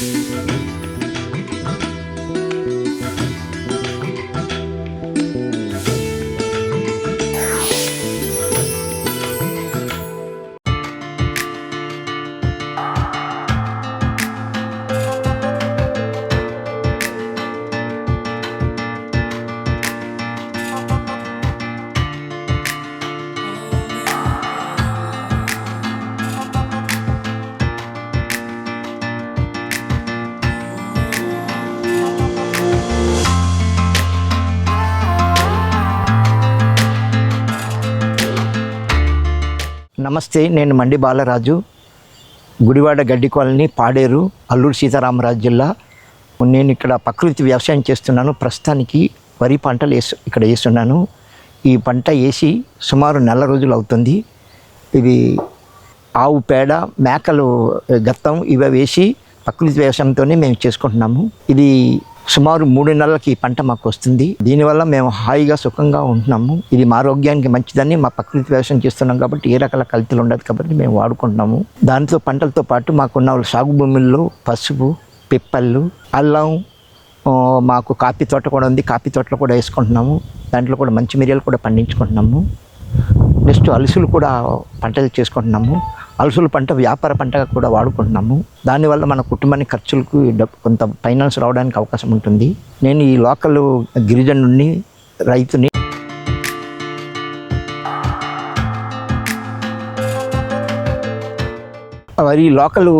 Música నమస్తే నేను మండి బాలరాజు. గుడివాడ గడ్డి కాలనీ పాడేరు అల్లూరు సీతారామరాజు జిల్లా. నేను ఇక్కడ ప్రకృతి వ్యవసాయం చేస్తున్నాను. ప్రస్తుతానికి వరి పంటలు వేసు ఇక్కడ వేస్తున్నాను. ఈ పంట వేసి సుమారు నెల రోజులు అవుతుంది. ఇది ఆవు పేడ మేకలు గత్తం ఇవి వేసి ప్రకృతి వ్యవసాయంతోనే మేము చేసుకుంటున్నాము. ఇది సుమారు మూడు నెలలకి ఈ పంట మాకు వస్తుంది. దీనివల్ల మేము హాయిగా సుఖంగా ఉంటున్నాము. ఇది మా ఆరోగ్యానికి మంచిదని మా ప్రకృతి వ్యవసాయం చేస్తున్నాం కాబట్టి ఏ రకాల కల్తీలు ఉండదు కాబట్టి మేము వాడుకుంటున్నాము. దాంతో పంటలతో పాటు మాకున్న సాగు భూముల్లో పసుపు పిప్పళ్ళు అల్లం మాకు కాఫీ తోట కూడా ఉంది. కాఫీ తోటలో కూడా వేసుకుంటున్నాము. దాంట్లో కూడా మంచి మిరియాలు కూడా పండించుకుంటున్నాము. నెక్స్ట్ అలసులు కూడా పంటలు చేసుకుంటున్నాము. అలసుల పంట వ్యాపార పంటగా కూడా వాడుకుంటున్నాము. దానివల్ల మన కుటుంబానికి ఖర్చులకు డబ్బు కొంత ఫైనాన్స్ రావడానికి అవకాశం ఉంటుంది. నేను ఈ లోకల్ గిరిజనుడిని రైతుని మరి లోకల్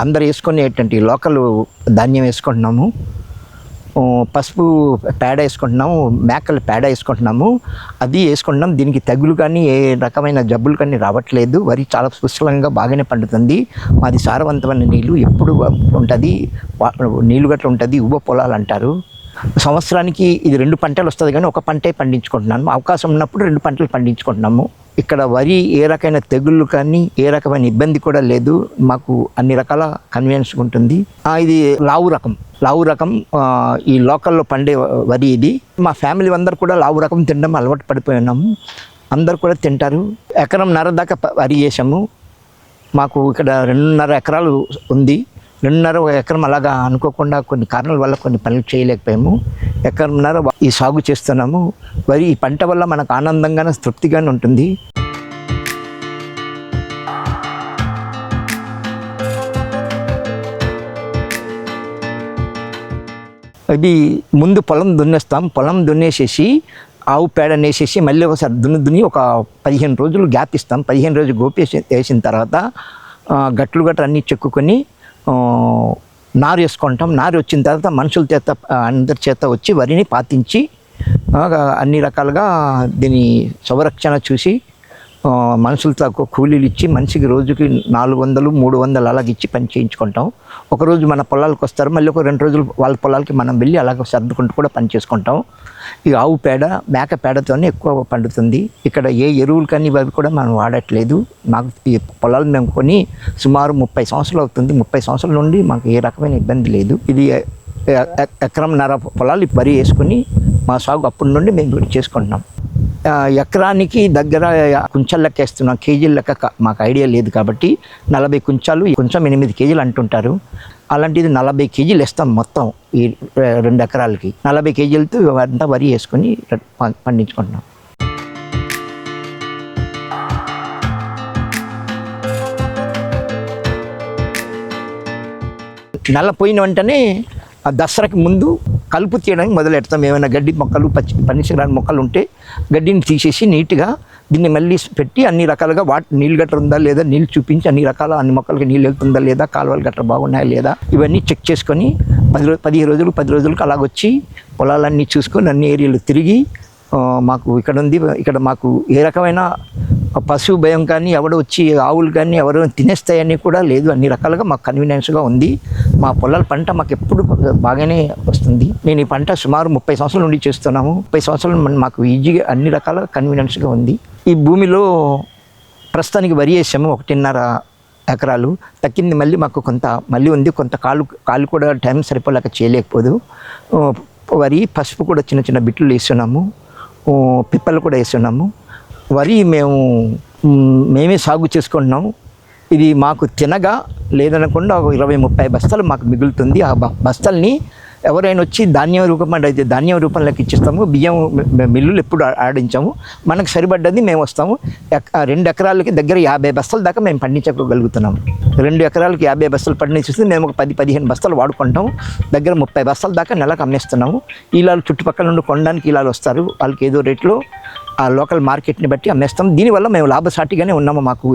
అందరు వేసుకునేటువంటి లోకల్ ధాన్యం వేసుకుంటున్నాము. పసుపు పేడ వేసుకుంటున్నాము మేకల పేడ వేసుకుంటున్నాము. అది వేసుకుంటున్నాం. దీనికి తెగులు కానీ ఏ రకమైన జబ్బులు కానీ రావట్లేదు. వరి చాలా పుష్కలంగా బాగానే పండుతుంది. మాది సారవంతమైన నీళ్ళు ఎప్పుడు ఉంటుంది. నీళ్ళు గట్ల ఉంటుంది. ఉబ పొలాలు అంటారు. సంవత్సరానికి ఇది రెండు పంటలు వస్తుంది కానీ ఒక పంటే పండించుకుంటున్నాము. అవకాశం ఉన్నప్పుడు రెండు పంటలు పండించుకుంటున్నాము. ఇక్కడ వరి ఏ రకమైన తెగుళ్ళు కానీ ఏ రకమైన ఇబ్బంది కూడా లేదు. మాకు అన్ని రకాల కన్వీనియన్స్ ఉంటుంది. ఇది లావు రకం. లావు రకం ఈ లోకల్లో పండే వరి ఇది. మా ఫ్యామిలీ అందరు కూడా లావు రకం తినడం అలవాటు పడిపోయి ఉన్నాము. అందరు కూడా తింటారు. ఎకరం నర దాకా వరి చేసాము మాకు ఇక్కడ రెండున్నర ఎకరాలు ఉంది. రెండున్నర ఒక ఎకరం అలాగా అనుకోకుండా కొన్ని కారణాల వల్ల కొన్ని పనులు చేయలేకపోయాము. ఎక్కడ ఉన్నారో ఈ సాగు చేస్తున్నాము. వరి ఈ పంట వల్ల మనకు ఆనందంగానే తృప్తిగానే ఉంటుంది. అది ముందు పొలం దున్నేస్తాం. పొలం దున్నేసేసి ఆవు పేడ వేసేసి మళ్ళీ ఒకసారి దున్ని దున్ని ఒక పదిహేను రోజులు గ్యాప్ ఇస్తాం. పదిహేను రోజులు గోపేసి వేసిన తర్వాత గట్లు గట్ర అన్నీ చెక్కుకొని నారు వేసుకుంటాం. నారు వచ్చిన తర్వాత మనుషుల చేత అందరి చేత వచ్చి వరిని పాతించి అన్ని రకాలుగా దీని సంరక్షణ చూసి మనుషులతో కూలీలు ఇచ్చి మనిషికి రోజుకి నాలుగు వందలు మూడు వందలు అలాగిచ్చి పని చేయించుకుంటాం. ఒకరోజు మన పొలాలకు వస్తారు మళ్ళీ ఒక రెండు రోజులు వాళ్ళ పొలాలకి మనం వెళ్ళి అలాగ సర్దుకుంటూ కూడా పని చేసుకుంటాం. ఈ ఆవు పేడ మేక పేడతోనే ఎక్కువ పండుతుంది. ఇక్కడ ఏ ఎరువులు కానీ అవి కూడా మనం వాడట్లేదు. మాకు ఈ పొలాలు మేము కొని సుమారు ముప్పై సంవత్సరాలు అవుతుంది. ముప్పై సంవత్సరాల నుండి మాకు ఏ రకమైన ఇబ్బంది లేదు. ఇది ఎకరం నర పొలాలు వరి వేసుకుని మా సాగు అప్పటి నుండి మేము చేసుకుంటున్నాం. ఎకరానికి దగ్గర కుంచాల లెక్కేస్తున్నాం కేజీల లెక్క మాకు ఐడియా లేదు కాబట్టి నలభై కుంచాలు కొంచెం ఎనిమిది కేజీలు అంటుంటారు. అలాంటిది నలభై కేజీలు ఇస్తాం మొత్తం ఈ రె- రెండు ఎకరాలకి. నలభై కేజీలతో అంతా వరి వేసుకొని పండించుకుంటున్నాం. నెల పోయిన వెంటనే ఆ దసరాకి ముందు కలుపు తీయడానికి మొదలెడతాం. ఏమైనా గడ్డి మొక్కలు పచ్చి పనిచేయడానికి మొక్కలు ఉంటే గడ్డిని తీసేసి నీట్గా దీన్ని మళ్ళీ పెట్టి అన్ని రకాలుగా వాటి నీళ్ళు గట్ర ఉందా లేదా నీళ్ళు చూపించి అన్ని రకాల అన్ని మొక్కలకి నీళ్ళు వెళ్తుందా లేదా కాలువలు గట్ర బాగున్నాయా లేదా ఇవన్నీ చెక్ చేసుకొని పది రోజు పదిహేను రోజులు పది రోజులకు అలాగొచ్చి పొలాలన్నీ చూసుకొని అన్ని ఏరియాలు తిరిగి మాకు ఇక్కడ ఉంది ఇక్కడ మాకు ఏ రకమైన పశువు భయం కానీ ఎవడు వచ్చి ఆవులు కానీ ఎవరు తినేస్తాయని కూడా లేదు. అన్ని రకాలుగా మాకు కన్వీనియన్స్గా ఉంది. మా పొలాల పంట మాకు ఎప్పుడు బాగానే వస్తుంది. నేను ఈ పంట సుమారు ముప్పై సంవత్సరాల నుండి చేస్తున్నాము. ముప్పై సంవత్సరాలు మాకు ఈజీగా అన్ని రకాల కన్వీనియన్స్గా ఉంది. ఈ భూమిలో ప్రస్తుతానికి వరి వేసాము ఒకటిన్నర ఎకరాలు. తక్కింది మళ్ళీ మాకు కొంత మళ్ళీ ఉంది. కొంత కాలు కాలు కూడా టైం సరిపోలేక చేయలేకపోదు. వరి పసుపు కూడా చిన్న చిన్న బిట్లు వేస్తున్నాము. పిప్పలు కూడా వేస్తున్నాము. వరి మేము మేమే సాగు చేసుకుంటున్నాము. ఇది మాకు తినగా లేదనకుండా ఒక ఇరవై ముప్పై బస్తాలు మాకు మిగులుతుంది. ఆ బ- బస్తాల్ని ఎవరైనా వచ్చి ధాన్యం రూపంలో అయితే ధాన్యం రూపంలోకి ఇచ్చిస్తాము. బియ్యం మిల్లులు ఎప్పుడు ఆడించాము. మనకు సరిపడ్డది మేము వస్తాము. రెండు ఎకరాలకి దగ్గర యాభై బస్తాల దాకా మేము పండించగలుగుతున్నాము. రెండు ఎకరాలకి యాభై బస్తాలు పండించేస్తే మేము ఒక పది పదిహేను బస్తాలు వాడుకుంటాము. దగ్గర ముప్పై బస్తాల దాకా నెలకు అమ్మేస్తున్నాము. ఇలా చుట్టుపక్కల నుండి కొనడానికి ఇలా వస్తారు. వాళ్ళకి ఏదో రేట్లో ఆ లోకల్ మార్కెట్ని బట్టి అమ్మేస్తాం. దీనివల్ల మేము లాభసాటిగానే ఉన్నాము. మాకు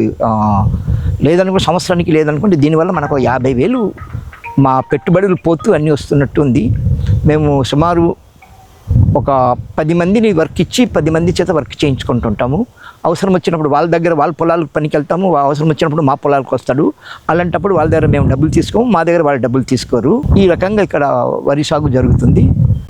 లేదనుకో సంవత్సరానికి లేదనుకుంటే దీనివల్ల మనకు యాభై వేలు మా పెట్టుబడులు పోతూ అన్నీ వస్తున్నట్టు ఉంది. మేము సుమారు ఒక పది మందిని వర్క్ ఇచ్చి పది మంది చేత వర్క్ చేయించుకుంటుంటాము. అవసరం వచ్చినప్పుడు వాళ్ళ దగ్గర వాళ్ళ పొలాలకు పనికి వెళ్తాము అవసరం వచ్చినప్పుడు మా పొలాలకు వస్తాడు. అలాంటప్పుడు వాళ్ళ దగ్గర మేము డబ్బులు తీసుకోము. మా దగ్గర వాళ్ళు డబ్బులు తీసుకోరు. ఈ రకంగా ఇక్కడ వరి సాగు జరుగుతుంది.